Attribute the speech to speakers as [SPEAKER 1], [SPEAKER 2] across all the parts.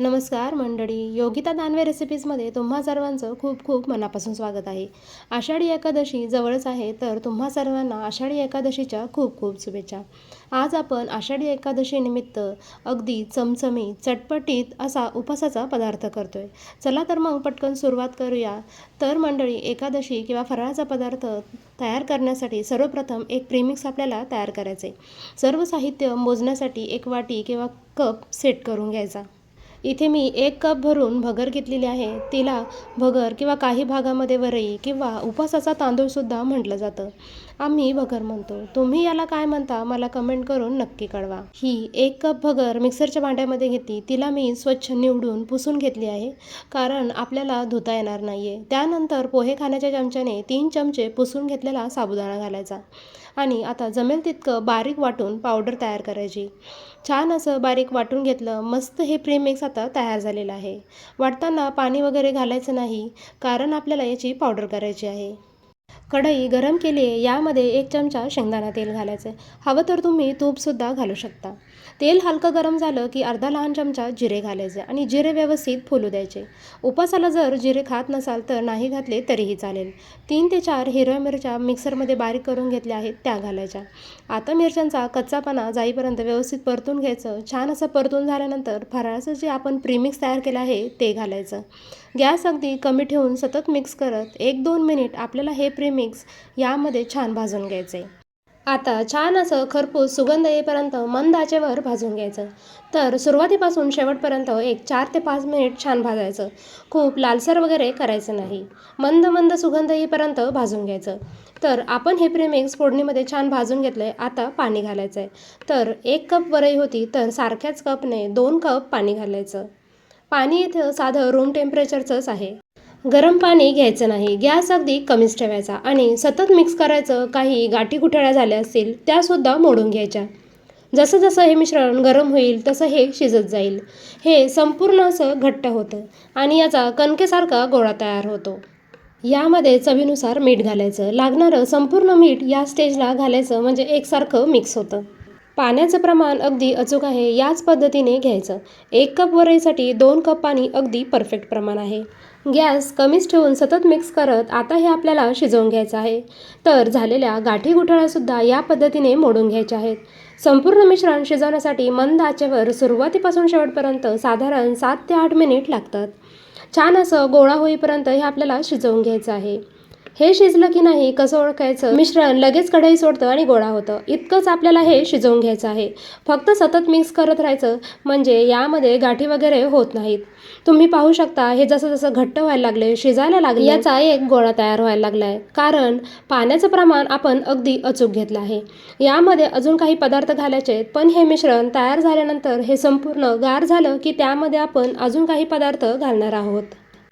[SPEAKER 1] नमस्कार मंडळी योगिता दानवे रेसिपीजमध्ये तुम्हा सर्वांचं खूप खूप मनापासून स्वागत आहे. आषाढी एकादशी जवळच आहे तर तुम्हा सर्वांना आषाढी एकादशीच्या खूप खूप शुभेच्छा. आज आपण आषाढी एकादशीनिमित्त अगदी चमचमी चटपटीत असा उपासाचा पदार्थ करतोय. चला तर मग पटकन सुरुवात करूया. तर मंडळी एकादशी किंवा फराळाचा पदार्थ तयार करण्यासाठी सर्वप्रथम एक प्रेमिक्स आपल्याला तयार करायचे आहे. सर्व साहित्य मोजण्यासाठी एक वाटी किंवा कप सेट करून घ्यायचा. इथे मी एक कप भरून भगर घेतलेली आहे. तिला भगर किंवा काही भागामध्ये वरई किंवा उपासाचा तांदूळसुद्धा म्हटलं जातं. आम्ही भगर म्हणतो. तुम्ही याला काय म्हणता मला कमेंट करून नक्की कळवा. ही एक कप भगर मिक्सरच्या भांड्यामध्ये घेतली. तिला मी स्वच्छ निवडून पुसून घेतली आहे. कारण आपल्याला धुता येणार नाही आहे त्यानंतर पोहे खाण्याच्या चमच्याने तीन चमचे पुसून घेतलेला साबुदाणा घालायचा. आणि आता जमेल तितकं बारीक वाटून पावडर तयार करायची. छान असं बारीक वाटून घेतलं मस्त हे प्रीमिक्स आता तयार झालेलं आहे. वाटताना पाणी वगैरे घालायचं नाही कारण आपल्याला याची पावडर करायची आहे. कढई गरम केली आहे यामध्ये एक चमचा शेंगदाणा तेल घालायचं आहे. हवं तर तुम्ही तूपसुद्धा घालू शकता. तेल हलकं गरम झालं की अर्धा लहान चमचा जिरे घालायचे आणि जिरे व्यवस्थित फुलू द्यायचे उपासाला जर जिरे खात नसाल तर नाही घातले तरीही चालेल. तीन ते चार हिरव्या मिरच्या मिक्सरमध्ये बारीक करून घेतल्या आहेत त्या घालायच्या आता मिरच्यांचा कच्चापणा जाईपर्यंत व्यवस्थित परतून घ्यायचं छान असं परतून झाल्यानंतर फराळाचं जे आपण प्रीमिक्स तयार केलं आहे ते घालायचं गॅस अगदी कमी ठेवून सतत मिक्स करत एक दोन मिनिट आपल्याला हे प्रीमिक्स मिक्स यामध्ये छान भाजून घ्यायचं. आहे आता छान असं खरपूस सुगंध येईपर्यंत मंद आचेवर भाजून घ्यायचं. तर सुरुवातीपासून शेवटपर्यंत एक चार ते पाच मिनिट छान भाजायचं. खूप लालसर वगैरे करायचं नाही. मंद मंद सुगंध येईपर्यंत भाजून घ्यायचं. तर आपण हे प्रेमिक्स फोडणीमध्ये छान भाजून घेतलं आहे आता पाणी घालायचं आहे तर एक कप वरई होती तर सारख्याच कपने दोन कप पाणी घालायचं. पाणी इथं साधं रूम टेम्परेचरचंच आहे. गरम पाणी घ्यायचं नाही. गॅस अगदी कमीच ठेवायचा आणि सतत मिक्स करायचं काही गाठी गुठळ्या झाल्या असतील त्यासुद्धा मोडून घ्यायच्या. जसं जसं हे मिश्रण गरम होईल तसं हे शिजत जाईल. हे संपूर्ण असं घट्ट होतं आणि याचा कणकेसारखा गोळा तयार होतो. यामध्ये चवीनुसार मीठ घालायचं. लागणारं संपूर्ण मीठ या स्टेजला घालायचं म्हणजे एकसारखं मिक्स होतं. पाण्याचं प्रमाण अगदी अचूक आहे याच पद्धतीने घ्यायचं. एक कप वरईसाठी दोन कप पाणी अगदी परफेक्ट प्रमाण आहे. गॅस कमीच ठेवून सतत मिक्स करत आता हे आपल्याला शिजवून घ्यायचं आहे. तर झालेल्या गाठी गुठळ्यासुद्धा या पद्धतीने मोडून घ्यायच्या आहेत. संपूर्ण मिश्रण शिजवण्यासाठी मंद आचेवर सुरुवातीपासून शेवटपर्यंत साधारण सात ते आठ मिनिट लागतात. छान असं गोळा होईपर्यंत हे आपल्याला शिजवून घ्यायचं आहे. हे शिजलं की नाही कसं ओळखायचं? मिश्रण लगेच कढई सोडतं आणि गोळा होतं. इतकंच आपल्याला हे शिजवून घ्यायचं आहे. फक्त सतत मिक्स करत राहायचं म्हणजे यामध्ये गाठी वगैरे होत नाहीत. तुम्ही पाहू शकता हे जसं जसं घट्ट व्हायला लागले शिजायला लागले याचा एक गोळा तयार व्हायला लागला आहे कारण पाण्याचं प्रमाण आपण अगदी अचूक घेतलं आहे. यामध्ये अजून काही पदार्थ घालायचे आहेत पण हे मिश्रण तयार झाल्यानंतर हे संपूर्ण गार झालं की त्यामध्ये आपण अजून काही पदार्थ घालणार आहोत.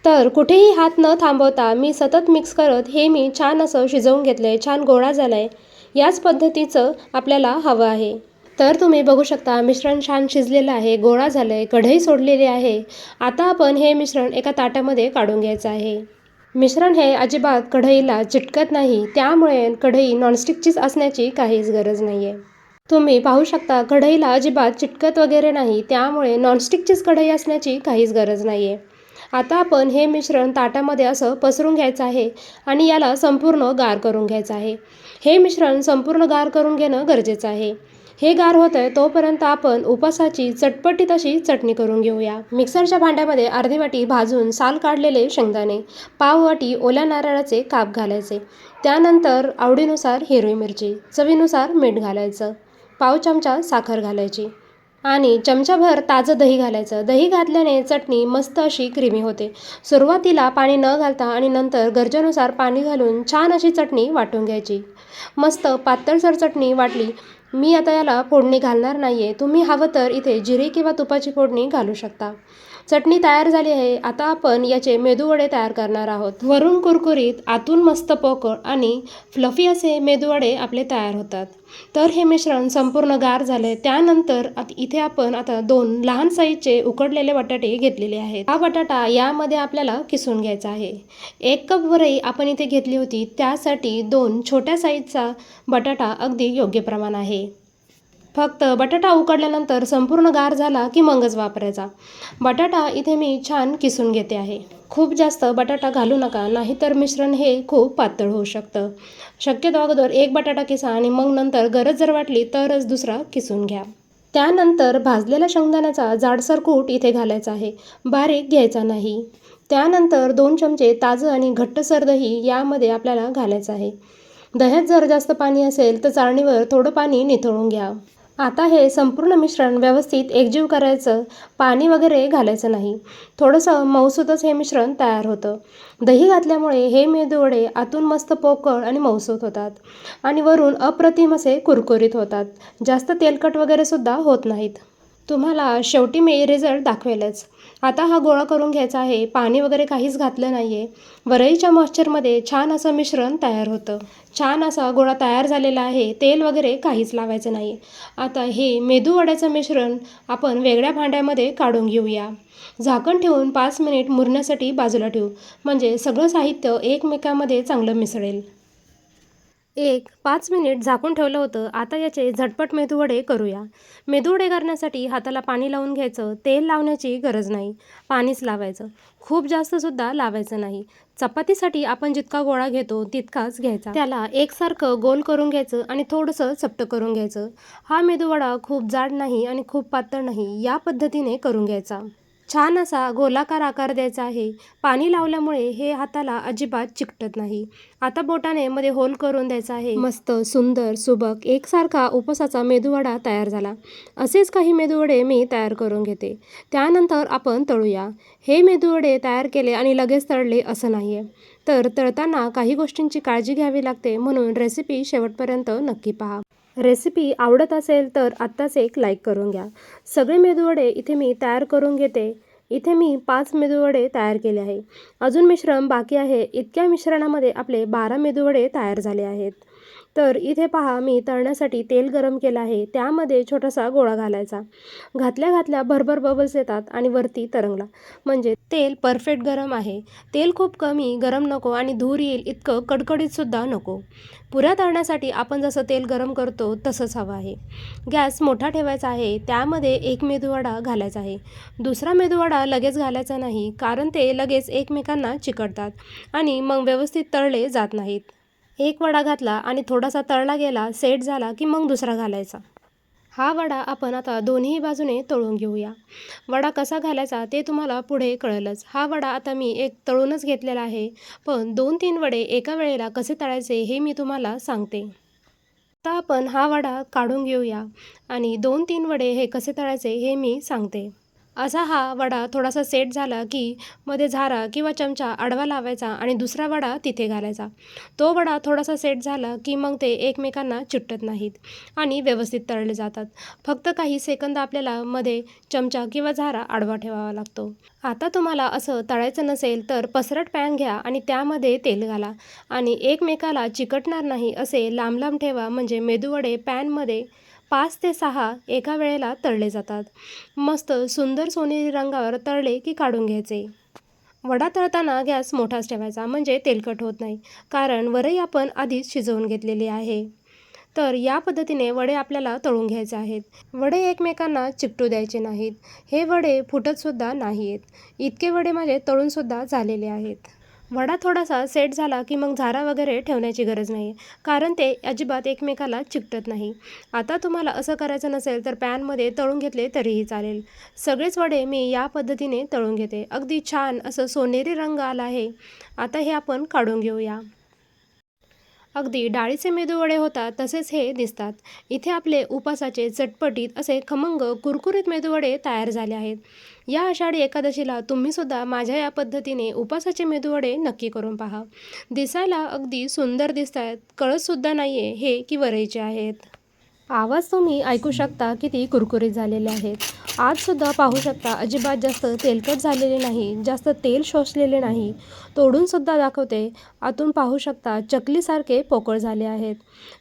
[SPEAKER 1] तर कुठेही हात न थांबवता मी सतत मिक्स करत हे मी छान असं शिजवून घेतलं आहे छान गोळा झाला आहे याच पद्धतीचं आपल्याला हवं आहे. तर तुम्ही बघू शकता मिश्रण छान शिजलेलं आहे गोळा झालं आहे कढई सोडलेली आहे. आता आपण हे मिश्रण एका ताटामध्ये काढून घ्यायचं आहे. मिश्रण हे अजिबात कढईला चिटकत नाही त्यामुळे कढई नॉनस्टिकचीच असण्याची काहीच गरज नाही आहे तुम्ही पाहू शकता कढईला अजिबात चिटकत वगैरे नाही त्यामुळे नॉनस्टिकचीच कढई असण्याची काहीच गरज नाही आहे आता आपण हे मिश्रण ताटामध्ये असं पसरून घ्यायचं आहे आणि याला संपूर्ण गार करून घ्यायचं आहे. हे मिश्रण संपूर्ण गार करून घेणं गरजेचं आहे. हे गार होत आहे तोपर्यंत आपण उपासाची चटपटीत अशी चटणी करून घेऊया. मिक्सरच्या भांड्यामध्ये अर्धी वाटी भाजून साल काढलेले शेंगदाणे पाव वाटी ओल्या नारळाचे काप घालायचे. त्यानंतर आवडीनुसार हिरवी मिरची चवीनुसार मीठ घालायचं. पाव चमचा साखर घालायची. आणि चमचाभर ताजं दही घालायचं. दही घातल्याने चटणी मस्त अशी क्रीमी होते. सुरुवातीला पाणी न घालता आणि नंतर गरजेनुसार पाणी घालून छान अशी चटणी वाटून घ्यायची. मस्त पातळसर चटणी वाटली मी आता याला फोडणी घालणार नाही आहे तुम्ही हवं तर इथे जिरे किंवा तुपाची फोडणी घालू शकता. चटणी तयार झाली आहे. आता आपण याचे मेदूवडे तयार करणार आहोत. वरून कुरकुरीत आतून मस्त पोकळ आणि फ्लफी असे मेदूवडे आपले तयार होतात. तर हे मिश्रण संपूर्ण गार झाले त्यानंतर इथे आपण आता दोन लहान साईजचे उकडलेले बटाटे घेतलेले आहेत. हा बटाटा यामध्ये आपल्याला किसून घ्यायचा आहे. एक कप वरई आपण इथे घेतली होती. त्यासाठी दोन छोट्या साईजचा बटाटा अगदी योग्य प्रमाण आहे. फक्त बटाटा उकडल्यानंतर संपूर्ण गार झाला की मगच वापरायचा. बटाटा इथे मी छान किसून घेते आहे. खूप जास्त बटाटा घालू नका नाहीतर मिश्रण हे खूप पातळ होऊ शकतं. शक्यतो अगोदर एक बटाटा किसा आणि मग नंतर गरज जर वाटली तरच दुसरा किसून घ्या. त्यानंतर भाजलेल्या शेंगदाण्याचा जाडसर कूट इथे घालायचा आहे. बारीक घ्यायचा नाही. त्यानंतर दोन चमचे ताजं आणि घट्टसर दही यामध्ये आपल्याला घालायचं आहे. दह्यात जर जास्त पाणी असेल तर चाळणीवर थोडं पाणी निथळून घ्या. आता हे संपूर्ण मिश्रण व्यवस्थित एकजीव करायचं पाणी वगैरे घालायचं नाही. थोडंसं मऊसूतच हे मिश्रण तयार होतं. दही घातल्यामुळे हे मेदूवडे आतून मस्त पोकळ आणि मऊसूत होतात आणि वरून अप्रतिम असे कुरकुरीत होतात. जास्त तेलकट वगैरेसुद्धा होत नाहीत. तुम्हाला शेवटी मी रिझल्ट दाखवेलच. आता हा गोळा करून घ्यायचा आहे. पाणी वगैरे काहीच घातलं नाही आहे वरईच्या मॉइश्चरमध्ये छान असं मिश्रण तयार होतं. छान असा गोळा तयार झालेला आहे. तेल वगैरे काहीच लावायचं नाही. आता हे मेदू वड्याचं मिश्रण आपण वेगळ्या भांड्यामध्ये काढून घेऊया. झाकण ठेवून पाच मिनिट मुरण्यासाठी बाजूला ठेवू. म्हणजे सगळं साहित्य एकमेकामध्ये चांगलं मिसळेल. एक पाच मिनिट झाकून ठेवलं होतं. आता याचे झटपट मेदूवडे करूया. मेदूवडे करण्यासाठी हाताला पाणी लावून घ्यायचं. तेल लावण्याची गरज नाही. पाणीच लावायचं. खूप जास्तसुद्धा लावायचं नाही. चपातीसाठी आपण जितका गोळा घेतो तितकाच घ्यायचा. त्याला एकसारखं गोल करून घ्यायचं आणि थोडंसं चपटं करून घ्यायचं. हा मेदूवडा खूप जाड नाही आणि खूप पातळ नाही. या पद्धतीने करून घ्यायचा. छान असा गोलाकार आकार द्यायचा आहे. पाणी लावल्यामुळे हे हाताला अजिबात चिकटत नाही. आता बोटाने मध्ये होल करून द्यायचा आहे. मस्त सुंदर सुबक एकसारखा उपसाचा मेदूवडा तयार झाला. असेच काही मेदूवडे मी तयार करून घेते. त्यानंतर आपण तळूया. हे मेदूवडे तयार केले आणि लगेच तळले असं नाही आहे तर तळताना काही गोष्टींची काळजी घ्यावी लागते म्हणून रेसिपी शेवटपर्यंत नक्की पहा. रेसिपी आवडत असेल तर आत्ताच एक लाईक करून घ्या. सगळे मेदूवडे इथे मी तयार करून घेते. इथे मी पाच मेदूवडे तयार केले आहे अजून मिश्रण बाकी आहे. इतक्या मिश्रणामध्ये आपले बारा मेदूवडे तयार झाले आहेत. तर इथे पहा मी तळण्यासाठी तेल गरम केलं आहे. त्यामध्ये छोटासा गोळा घालायचा. घातल्या घातल्या भरभर बबल्स येतात आणि वरती तरंगला. म्हणजे तेल परफेक्ट गरम आहे. तेल खूप कमी गरम नको आणि धूर येईल इतकं कडकडीतसुद्धा नको. पुऱ्या तळण्यासाठी आपण जसं तेल गरम करतो तसंच हवं आहे. गॅस मोठा ठेवायचा आहे. त्यामध्ये एक मेदूवडा घालायचा आहे. दुसरा मेदूवडा लगेच घालायचा नाही कारण ते लगेच एकमेकांना चिकटतात आणि मग व्यवस्थित तळले जात नाहीत. एक वडा घातला आणि थोडासा तळला गेला सेट झाला की मग दुसरा घालायचा. हा वडा आपण आता दोन्ही बाजूने तळून घेऊया. वडा कसा घालायचा ते तुम्हाला पुढे कळेलच. हा वडा आता मी एक तळूनच घेतलेला आहे. पण दोन तीन वडे एका वेळेला कसे तळायचे हे मी तुम्हाला सांगते. आता आपण हा वडा काढून घेऊया आणि दोन तीन वडे हे कसे तळायचे हे मी सांगते. असा हा वडा थोडासा सेट झाला की मध्ये झारा किंवा चमचा आडवा लावायचा आणि दुसरा वडा तिथे घालायचा. तो वडा थोडासा सेट झाला की मग ते एकमेकांना चिटत नाहीत आणि व्यवस्थित तळले जातात. फक्त काही सेकंद आपल्याला मध्ये चमचा किंवा झारा आडवा ठेवावा लागतो. आता तुम्हाला असं तळायचं नसेल तर पसरट पॅन घ्या आणि त्यामध्ये तेल घाला आणि एकमेकाला चिकटणार नाही असे लांब लांब ठेवा म्हणजे मेदूवडे पॅनमध्ये पाच ते सहा एका वेळेला तळले जातात. मस्त सुंदर सोनेरी रंगावर तळले की काढून घ्यायचे. वडा तळताना गॅस मोठाच ठेवायचा म्हणजे तेलकट होत नाही कारण वरई आपण आधीच शिजवून घेतलेली आहे. तर या पद्धतीने वडे आपल्याला तळून घ्यायचे आहेत. वडे एकमेकांना चिकटू द्यायचे नाहीत. हे वडे फुटतसुद्धा नाही आहेत इतके वडे माझे तळूनसुद्धा झालेले आहेत. वडा थोडासा सेट झाला की मग झारा वगैरे ठेवण्याची गरज नाही. कारण ते अजिबात एकमेकाला चिकटत नाही. आता तुम्हाला असं करायचं नसेल तर पॅनमध्ये तळून घेतले तरीही चालेल. सगळेच वडे मी या पद्धतीने तळून घेते. अगदी छान असं सोनेरी रंग आला आहे. आता हे आपण काढून घेऊया. अगदी डाळीचे मेदूवडे होतात तसेच हे दिसतात. इथे आपले उपासाचे चटपटीत असे खमंग कुरकुरीत मेदूवडे तयार झाले आहेत. या आषाढी एकादशीला तुम्हीसुद्धा माझ्या या पद्धतीने उपासाचे मेदूवडे नक्की करून पहा. दिसायला अगदी सुंदर दिसत आहेत कळतसुद्धा नाही आहे हे की वरईचे आहेत. आवाज तुम्ही ऐकू शकता किती कुरकुरीत झालेले आहेत. आजसुद्धा पाहू शकता अजिबात जास्त तेलकट झालेले नाही जास्त तेल शोषलेले नाही. तोडूनसुद्धा दाखवते. आतून पाहू शकता चकलीसारखे पोकळ झाले आहेत.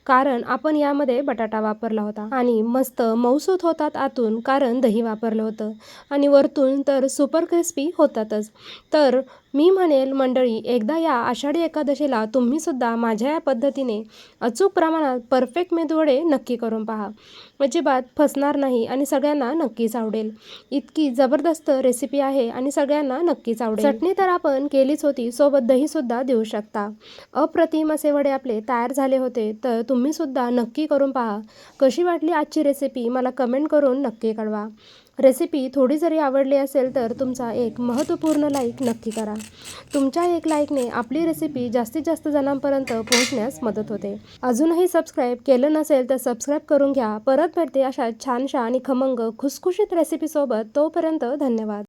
[SPEAKER 1] कारण आपण यामध्ये बटाटा वापरला होता आणि मस्त मऊसूत होतात आतून कारण दही वापरलं होतं. आणि वरतून तर सुपर क्रिस्पी होतातच. तर मी म्हणेल मंडळी एकदा या आषाढी एकादशीला तुम्हीसुद्धा माझ्या या पद्धतीने अचूक प्रमाणात परफेक्ट मेदूवडे नक्की करून करून पहा. अजिबात फसणार नाही आणि सगळ्यांना नक्कीच आवडेल. इतकी जबरदस्त रेसिपी आहे आणि सगळ्यांना नक्कीच आवडेल. चटणी तर आपण केलीच होती सोबत दहीसुद्धा देऊ शकता. अप्रतिम असे वडे आपले तयार झाले होते तर तुम्हीसुद्धा नक्की करून पहा. कशी वाटली आजची रेसिपी मला कमेंट करून नक्की कळवा. रेसिपी थोडी जरी आवडली असेल तर तुमचा एक महत्त्वपूर्ण लाईक नक्की करा. तुमच्या एक लाईकने आपली रेसिपी जास्तीत जास्त जणांपर्यंत पोहोचण्यास मदत होते. अजूनही सबस्क्राईब केलं नसेल तर सबस्क्राईब करून घ्या. परत भेटते अशा छानशा आणि खमंग खुसखुशीत रेसिपीसोबत तोपर्यंत धन्यवाद.